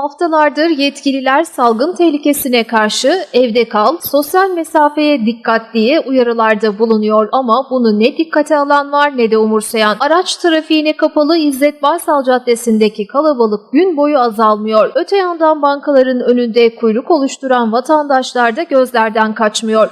Haftalardır yetkililer salgın tehlikesine karşı evde kal, sosyal mesafeye dikkat diye uyarılarda bulunuyor ama bunu ne dikkate alan var ne de umursayan. Araç trafiğine kapalı İzzet Baysal Caddesi'ndeki kalabalık gün boyu azalmıyor. Öte yandan bankaların önünde kuyruk oluşturan vatandaşlar da gözlerden kaçmıyor.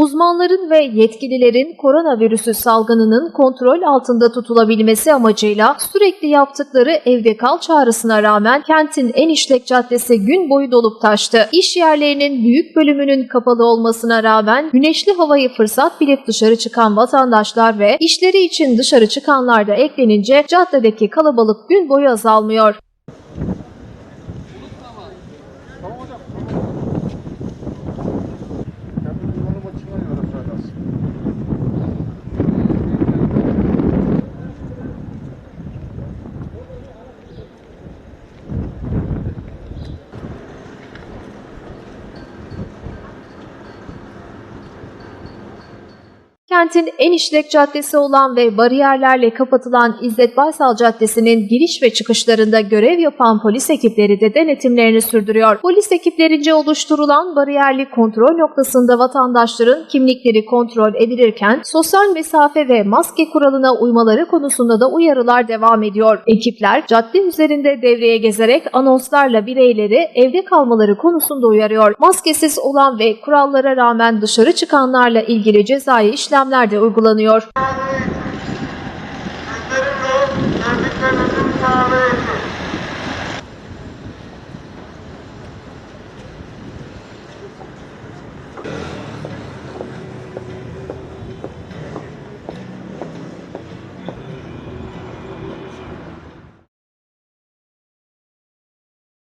Uzmanların ve yetkililerin koronavirüsü salgınının kontrol altında tutulabilmesi amacıyla sürekli yaptıkları evde kal çağrısına rağmen kentin en işlek caddesi gün boyu dolup taştı. İş yerlerinin büyük bölümünün kapalı olmasına rağmen güneşli havayı fırsat bilip dışarı çıkan vatandaşlar ve işleri için dışarı çıkanlar da eklenince caddedeki kalabalık gün boyu azalmıyor. Tamam hocam. Kendi Kentin en işlek caddesi olan ve bariyerlerle kapatılan İzzet Baysal Caddesi'nin giriş ve çıkışlarında görev yapan polis ekipleri de denetimlerini sürdürüyor. Polis ekiplerince oluşturulan bariyerli kontrol noktasında vatandaşların kimlikleri kontrol edilirken sosyal mesafe ve maske kuralına uymaları konusunda da uyarılar devam ediyor. Ekipler cadde üzerinde devreye gezerek anonslarla bireyleri evde kalmaları konusunda uyarıyor. Maskesiz olan ve kurallara rağmen dışarı çıkanlarla ilgili cezai işlemler de uygulanıyor. Sağlayın.